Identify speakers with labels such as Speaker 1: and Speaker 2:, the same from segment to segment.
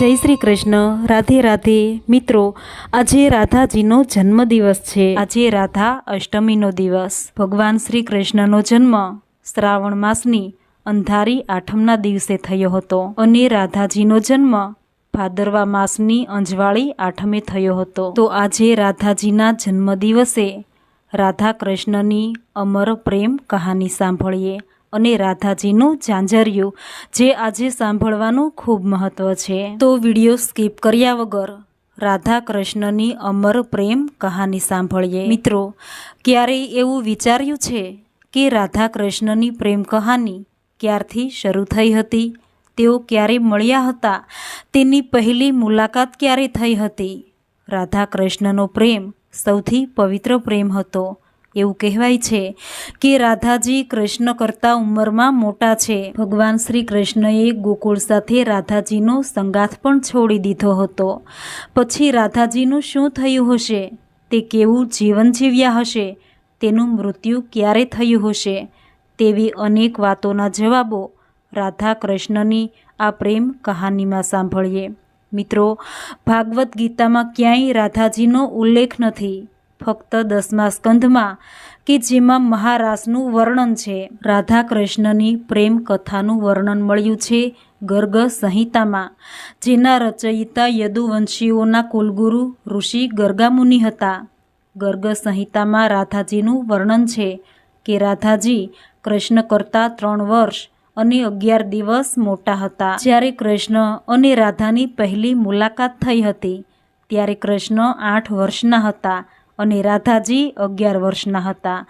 Speaker 1: જય શ્રી કૃષ્ણ. રાધે રાધે. મિત્રો, આજે રાધાજીનો જન્મદિવસ છે. આજે રાધા અષ્ટમીનો દિવસ. ભગવાન શ્રી કૃષ્ણનો જન્મ શ્રાવણ માસની અંધારી આઠમના દિવસે થયો હતો અને રાધાજીનો જન્મ ભાદરવા માસની અંજવાળી આઠમે થયો હતો. તો આજે રાધાજીના જન્મદિવસે રાધા કૃષ્ણની અમર પ્રેમ કહાની સાંભળીએ. અને રાધાજીનું ઝાંઝરિયું, જે આજે સાંભળવાનું ખૂબ મહત્વ છે. તો વીડિયો સ્કીપ કર્યા વગર રાધા કૃષ્ણની અમર પ્રેમ કહાની સાંભળીએ. મિત્રો, ક્યારેય એવું વિચાર્યું છે કે રાધા કૃષ્ણની પ્રેમ કહાની ક્યારથી શરૂ થઈ હતી? તેઓ ક્યારે મળ્યા હતા? તેની પહેલી મુલાકાત ક્યારે થઈ હતી? રાધા કૃષ્ણનો પ્રેમ સૌથી પવિત્ર પ્રેમ હતો. એવું કહેવાય છે કે રાધાજી કૃષ્ણ કરતાં ઉંમરમાં મોટા છે. ભગવાન શ્રી કૃષ્ણએ ગોકુળ સાથે રાધાજીનો સંગાથ પણ છોડી દીધો હતો. પછી રાધાજીનું શું થયું હશે? તે કેવું જીવન જીવ્યા હશે? તેનું મૃત્યુ ક્યારે થયું હશે? તેવી અનેક વાતોના જવાબો રાધા કૃષ્ણની આ પ્રેમ કહાનીમાં સાંભળીએ. મિત્રો, ભાગવદ્ ગીતામાં ક્યાંય રાધાજીનો ઉલ્લેખ નથી. ફક્ત દસમા સ્કંધમાં, કે જેમાં મહારાસનું વર્ણન છે. રાધા કૃષ્ણની પ્રેમ કથાનું વર્ણન મળ્યું છે ગર્ગ સંહિતામાં, જેના રચયિતા યદુવંશીઓના કુલગુરુ ઋષિ ગર્ગામુનિ હતા. ગર્ગ સંહિતામાં રાધાજીનું વર્ણન છે કે રાધાજી કૃષ્ણ કરતાં ત્રણ વર્ષ અને અગિયાર દિવસ મોટા હતા. જ્યારે કૃષ્ણ અને રાધાની પહેલી મુલાકાત થઈ હતી, ત્યારે કૃષ્ણ આઠ વર્ષના હતા. અને રાધાજી અગિયાર વર્ષના હતા.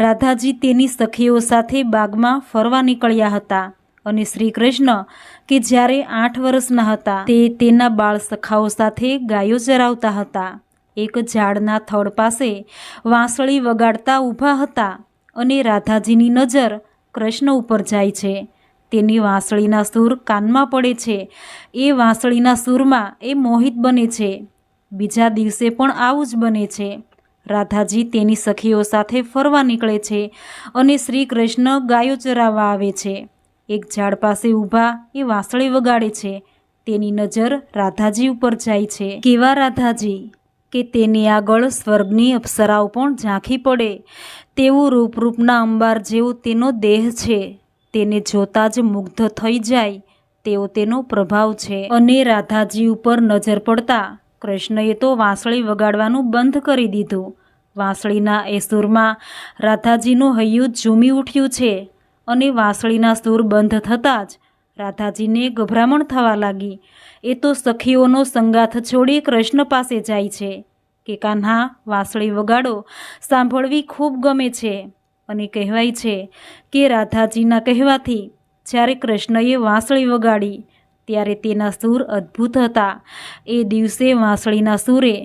Speaker 1: રાધાજી તેની સખીઓ સાથે બાગમાં ફરવા નીકળ્યા હતા અને શ્રી કૃષ્ણ કે જ્યારે આઠ વર્ષના હતા, તે તેના બાળ સખાઓ સાથે ગાયો ચરાવતા હતા. એક ઝાડના થડ પાસે વાંસળી વગાડતા ઊભા હતા અને રાધાજીની નજર કૃષ્ણ ઉપર જાય છે. તેની વાંસળીના સૂર કાનમાં પડે છે. એ વાંસળીના સૂરમાં એ મોહિત બને છે. બીજા દિવસે પણ આવું જ બને છે. રાધાજી તેની સખીઓ સાથે ફરવા નીકળે છે અને શ્રી કૃષ્ણ ગાયો ચરાવવા આવે છે. એક ઝાડ પાસે ઊભા એ વાંસળી વગાડે છે. તેની નજર રાધાજી ઉપર જાય છે. કેવા રાધાજી? કે તેની આગળ સ્વર્ગની અપ્સરાઓ પણ ઝાંખી પડે. તેવું રૂપરૂપના અંબાર જેવો તેનો દેહ છે. તેને જોતા જ મુગ્ધ થઈ જાય. તેવો તેનો પ્રભાવ છે. અને રાધાજી ઉપર નજર પડતા કૃષ્ણએ તો વાંસળી વગાડવાનું બંધ કરી દીધું. વાંસળીના એ સૂરમાં રાધાજીનું હૈયું ઝૂમી ઉઠ્યું છે અને વાંસળીના સૂર બંધ થતાં જ રાધાજીને ગભરામણ થવા લાગી. એ તો સખીઓનો સંગાથ છોડી કૃષ્ણ પાસે જાય છે કે કાન્હા, વાંસળી વગાડો, સાંભળવી ખૂબ ગમે છે અને કહેવાય છે કે રાધાજીના કહેવાથી જ્યારે કૃષ્ણએ વાંસળી વગાડી ત્યારે તેના સૂર અદ્ભુત હતા. એ દિવસે વાંસળીના સૂરે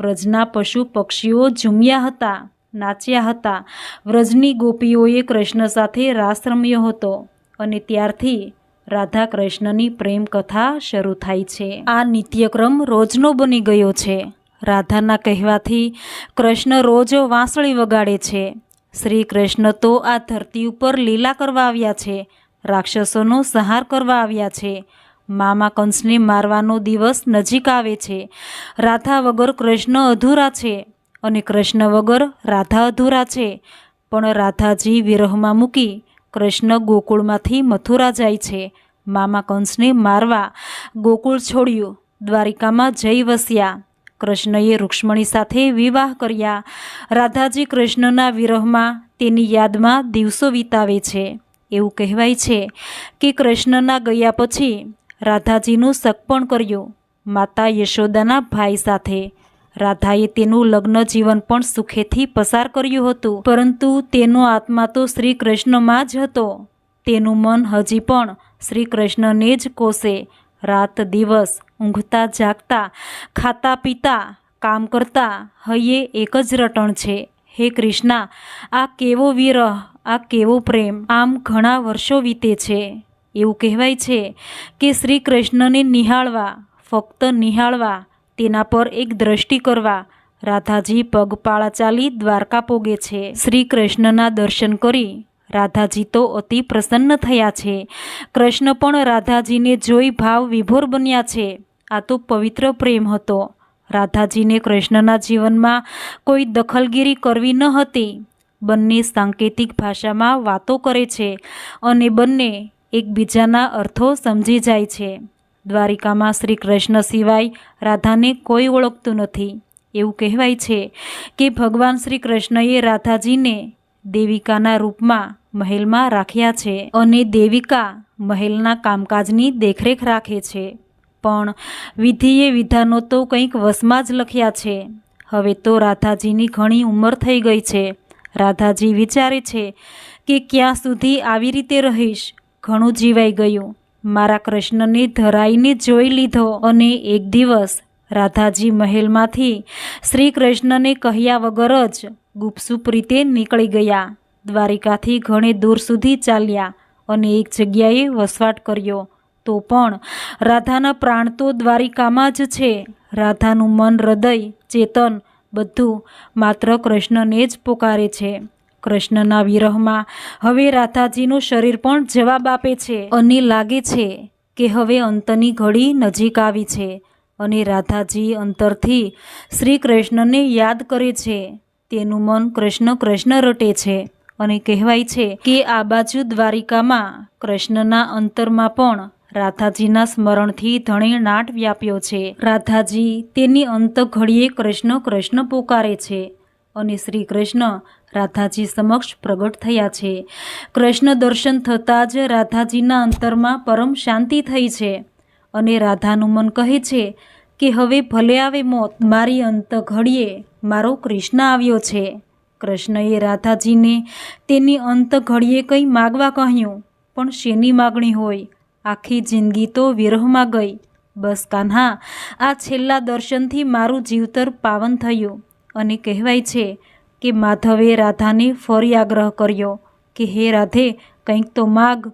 Speaker 1: વ્રજના પશુ પક્ષીઓ ઝૂમ્યા હતા, નાચ્યા હતા. વ્રજની ગોપીઓએ કૃષ્ણ સાથે રાસ રમ્યો હતો અને ત્યારથી રાધા કૃષ્ણની પ્રેમ કથા શરૂ થાય છે. આ નિત્યક્રમ રોજનો બની ગયો છે. રાધાના કહેવાથી કૃષ્ણ રોજ વાંસળી વગાડે છે. શ્રી કૃષ્ણ તો આ ધરતી ઉપર લીલા કરવા આવ્યા છે, રાક્ષસોનો સંહાર કરવા આવ્યા છે મામા કંસને મારવાનો દિવસ નજીક આવે છે. રાધા વગર કૃષ્ણ અધૂરા છે અને કૃષ્ણ વગર રાધા અધૂરા છે. પણ રાધાજી વિરહમાં મૂકી કૃષ્ણ ગોકુળમાંથી મથુરા જાય છે. મામા કંસને મારવા ગોકુળ છોડ્યું. દ્વારિકામાં જઈ વસ્યા. કૃષ્ણએ રૂક્ષ્મણી સાથે વિવાહ કર્યા. રાધાજી કૃષ્ણના વિરહમાં તેની યાદમાં દિવસો વિતાવે છે. એવું કહેવાય છે કે કૃષ્ણના ગયા પછી રાધાજીનું સગપણ કર્યું. માતા યશોદાના ભાઈ સાથે રાધાએ તેનું લગ્ન જીવન પણ સુખેથી પસાર કર્યું હતું. પરંતુ તેનો આત્મા તો શ્રી કૃષ્ણમાં જ હતો. તેનું મન હજી પણ શ્રી કૃષ્ણને જ કોસે રાત દિવસ ઊંઘતા જાગતા, ખાતા પીતા, કામ કરતા હૈયે એક જ રટણ છે. હે કૃષ્ણા, આ કેવો વિરહ, આ કેવો પ્રેમ. આમ ઘણા વર્ષો વીતે છે. એવું કહેવાય છે કે શ્રી કૃષ્ણને નિહાળવા, ફક્ત નિહાળવા, તેના પર એક દ્રષ્ટિ કરવા રાધાજી પગપાળા ચાલી દ્વારકા પોગે છે. શ્રી કૃષ્ણના દર્શન કરી રાધાજી તો અતિ પ્રસન્ન થયા છે. કૃષ્ણ પણ રાધાજીને જોઈ ભાવ વિભોર બન્યા છે. આ તો પવિત્ર પ્રેમ હતો. રાધાજીને કૃષ્ણના જીવનમાં કોઈ દખલગીરી કરવી ન હતી. બંને સાંકેતિક ભાષામાં વાતો કરે છે અને બંને એકબીજાના અર્થો સમજી જાય છે. દ્વારિકામાં શ્રી કૃષ્ણ સિવાય રાધાને કોઈ ઓળખતું નથી. એવું કહેવાય છે કે ભગવાન શ્રી કૃષ્ણએ રાધાજીને દેવિકાના રૂપમાં મહેલમાં રાખ્યા છે અને દેવિકા મહેલના કામકાજની દેખરેખ રાખે છે. પણ વિધિએ વિધાનો તો કંઈક વશમાં જ લખ્યા છે. હવે તો રાધાજીની ઘણી ઉંમર થઈ ગઈ છે. રાધાજી વિચારે છે કે ક્યાં સુધી આવી રીતે રહીશ? ઘણું જીવાઈ ગયું. મારા કૃષ્ણને ધરાઈને જોઈ લીધો અને એક દિવસ રાધાજી મહેલમાંથી શ્રી કૃષ્ણને કહ્યા વગર જ ગુપસુપ રીતે નીકળી ગયા. દ્વારિકાથી ઘણે દૂર સુધી ચાલ્યા અને એક જગ્યાએ વસવાટ કર્યો. તો પણ રાધાના પ્રાણ તો દ્વારિકામાં જ છે. રાધાનું મન હૃદય, ચેતન બધું માત્ર કૃષ્ણને જ પોકારે છે. કૃષ્ણના વિરહમાં. હવે રાધાજીનું શરીર પણ જવાબ આપે છે અને લાગે છે કે હવે અંતની ઘડી નજીક આવી છે અને રાધાજી અંતરથી શ્રી કૃષ્ણને યાદ કરે છે. તેનું મન કૃષ્ણ કૃષ્ણ રટે છે અને કહેવાય છે કે આ બાજુ દ્વારિકામાં કૃષ્ણના અંતરમાં પણ રાધાજીના સ્મરણથી ધણે નાટ વ્યાપ્યો છે. રાધાજી તેની અંત ઘડીએ કૃષ્ણ કૃષ્ણ પોકારે છે અને શ્રી કૃષ્ણ રાધાજી સમક્ષ પ્રગટ થયા છે. કૃષ્ણ દર્શન થતાં જ રાધાજીના અંતરમાં પરમ શાંતિ થઈ છે અને રાધાનું મન કહે છે કે હવે ભલે આવે મોત, મારી અંત ઘડીએ મારો કૃષ્ણ આવ્યો છે. કૃષ્ણએ રાધાજીને તેની અંત ઘડીએ કંઈ માગવા કહ્યું, પણ શેની માગણી હોય? આખી જિંદગી તો વિરહમાં ગઈ. બસ કાન્હા, આ છેલ્લા દર્શનથી મારું જીવતર પાવન થયું અને કહેવાય છે કે માધવે રાધાને ફરી આગ્રહ કર્યો કે હે રાધે, કંઈક તો માગ.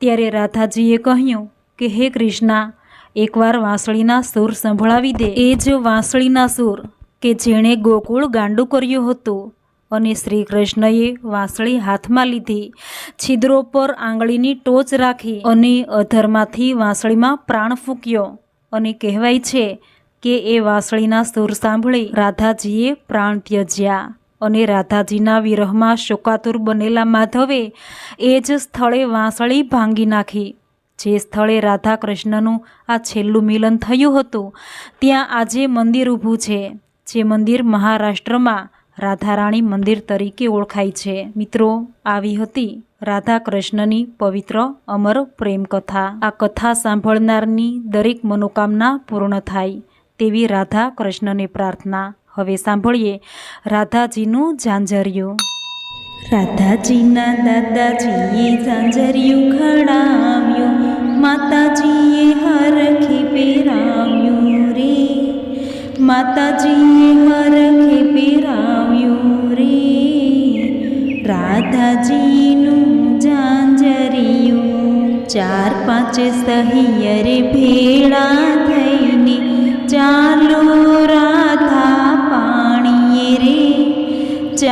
Speaker 1: ત્યારે રાધાજીએ કહ્યું કે હે કૃષ્ણા, એકવાર વાંસળીના સૂર સંભળાવી દે. એ જ વાંસળીના સૂર કે જેણે ગોકુળ ગાંડું કર્યું હતું અને શ્રી કૃષ્ણએ વાંસળી હાથમાં લીધી. છિદ્રો પર આંગળીની ટોચ રાખી અને અધરમાંથી વાંસળીમાં પ્રાણ ફૂંક્યો અને કહેવાય છે કે એ વાંસળીના સૂર સાંભળી રાધાજીએ પ્રાણ ત્યજ્યા. અને રાધાજીના વિરહમાં શોકાતુર બનેલા માધવે એ જ સ્થળે વાંસળી ભાંગી નાખી. જે સ્થળે રાધા કૃષ્ણનું આ છેલ્લું મિલન થયું હતું, ત્યાં આજે મંદિર ઊભું છે, જે મંદિર મહારાષ્ટ્રમાં રાધારાણી મંદિર તરીકે ઓળખાય છે. મિત્રો, આવી હતી રાધા કૃષ્ણની પવિત્ર અમર પ્રેમ કથા આ કથા સાંભળનારની દરેક મનોકામના પૂર્ણ થાય તેવી રાધા કૃષ્ણને પ્રાર્થના. હવે સાંભળીએ રાધાજીનું ઝાંઝરિયું. રાધાજીના દાદાજીએ ઝાંઝરિયું ખડાવ્યું માતાજીએ હરખી પહેરાવ્યું રે. માતાજીએ હરખે પહેરાવ્યું રે. રાધાજીનું ઝાંઝરિયું ચાર પાંચ સહિયરે ભેળા થઈને ચાલો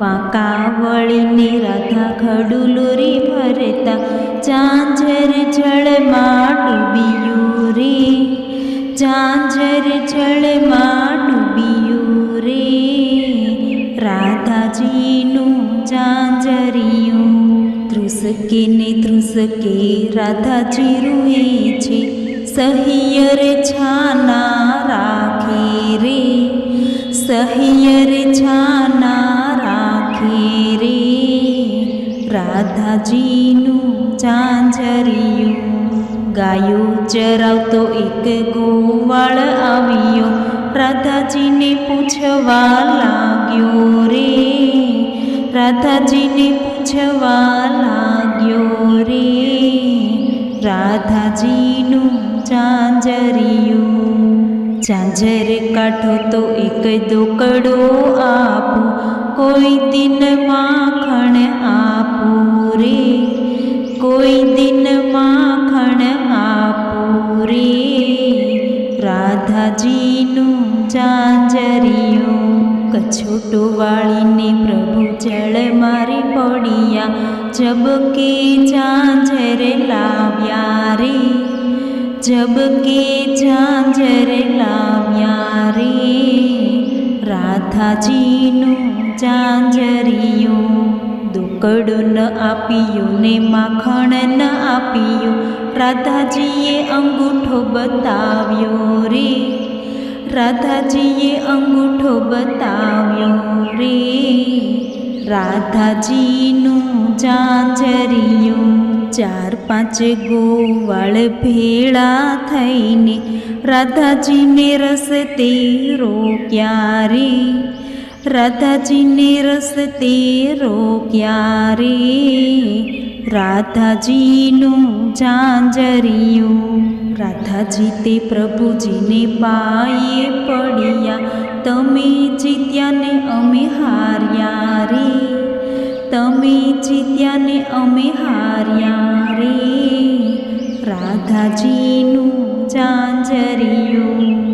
Speaker 1: વાંકા વળીને રાધા ખડુલો રે ભરતા ચાંજર જળમાં ડૂબિયું રે ચાંજર જળમાં ડૂબિયું રે રાધાજીનું ચાંજરિયું ધ્રુસકે ને ધ્રુસકે રાધાજી રૂએ છે. સહિયર છાના રાખે રે. સહિયર છાના રાખે રે રાધાજીનું ઝાંઝરિયું ગાયો ચરાવતો એક ગોવાળ આવ્યો રાધાજીને પૂછવા લાગ્યો રે રાધાજીને પૂછવા લાગ્યો રે રાધાજીનું ઝાંઝરિયું ઝાંઝર કાઢો તો એક દોકડો આપું કોઈ દિન માખણ આપો રે, કોઈ દિન માખણ આપો રે. રાધાજીનું ઝાંઝરિયું કછોટો વાળીને પ્રભુ જળ મારી પડ્યા જબકે ઝાંઝર લાવ્યા રે જબકે ઝાંઝર લાવ્યા રે. રાધાજીનું ઝાંઝરિયું દુકડું ન આપ્યું ને માખણ ન આપ્યું. રાધાજીએ અંગૂઠો બતાવ્યો રે, રાધાજીએ અંગૂઠો બતાવ્યો રે. રાધાજીનું ચાંજરિયું ચાર પાંચ ગોવાળ ભેળા થઈને રાધાજીને રસ્તે રોક્યા રે. રાધાજીને રસ તેરો રે રાધાજીનું ઝાંઝરિયું, રાધાજી તે પ્રભુજીને પાયે પડ્યા. તમે જીત્યા ને અમે હાર્યા રે. તમે જીત્યા ને અમે હાર્યા રે. રાધાજીનું ઝાંઝરિયું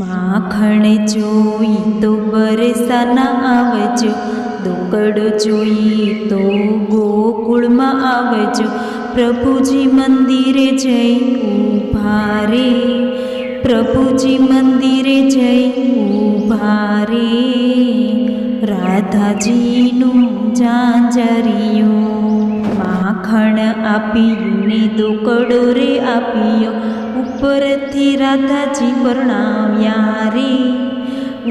Speaker 1: માખણ જોઈ તો બરસાના આવજો દુકડો જોઈ તો ગોકુળમાં આવજો. પ્રભુજી મંદિરે જઈ ઊભા રે પ્રભુજી મંદિરે જઈ ઊભા રે રાધાજીનું ઝાંઝરિયું માખણ આપ્યું ને દુકડો રે આપ્યો. ઉપરથી રાધાજી પરણાવ્યા રે.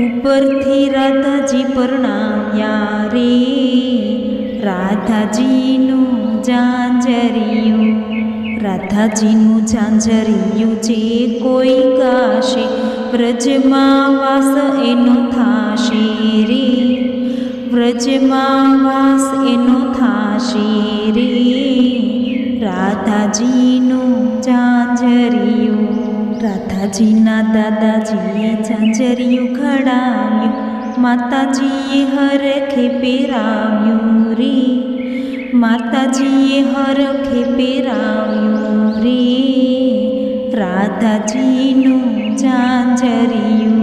Speaker 1: ઉપરથી રાધાજી પરણાવ્યા રે. રાધાજીનું ઝાંઝરિયું રાધાજીનું ઝાંઝરિયું જે કોઈ ગાશે, વ્રજમાં વાસ એનો થાશે રે. વ્રજમાં વાસ એનો થાશે રે રાધાજીનું ઝાંઝરિયું રાધાજીના દાદાજીએ ઝાંઝરિયું ખડાવ્યું માતાજીએ હરખે પહેરાવ્યું રે, માતાજીએ હરખે પહેરાવ્યું રે, રાધાજીનું ઝાંઝરિયું